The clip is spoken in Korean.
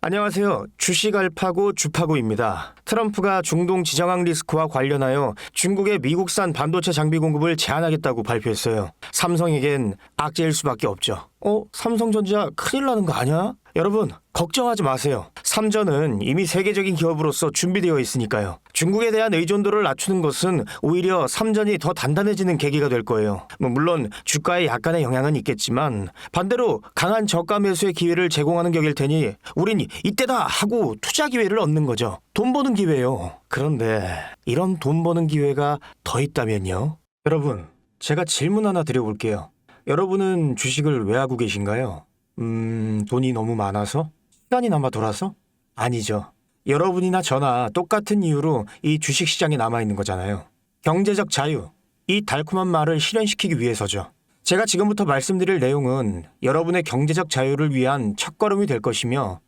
안녕하세요. 주식 알파고 주파고입니다. 트럼프가 중동 지정학 리스크와 관련하여 중국의 미국산 반도체 장비 공급을 제한하겠다고 발표했어요. 삼성에겐 악재일 수밖에 없죠. 어? 삼성전자 큰일 나는 거 아니야? 여러분, 걱정하지 마세요. 삼전은 이미 세계적인 기업으로서 준비되어 있으니까요. 중국에 대한 의존도를 낮추는 것은 오히려 삼전이 더 단단해지는 계기가 될 거예요. 뭐 물론 주가에 약간의 영향은 있겠지만 반대로 강한 저가 매수의 기회를 제공하는 격일 테니 우린 이때다 하고 투자 기회를 얻는 거죠. 돈 버는 기회요. 그런데 이런 돈 버는 기회가 더 있다면요? 여러분, 제가 질문 하나 드려볼게요. 여러분은 주식을 왜 하고 계신가요? 음, 돈이 너무 많아서? 시간이 남아 돌아서? 아니죠. 여러분이나 저나 똑같은 이유로 이 주식 시장에 남아 있는 거잖아요. 경제적 자유. 이 달콤한 말을 실현시키기 위해서죠. 제가 지금부터 말씀드릴 내용은 여러분의 경제적 자유를 위한 첫걸음이 될 것이며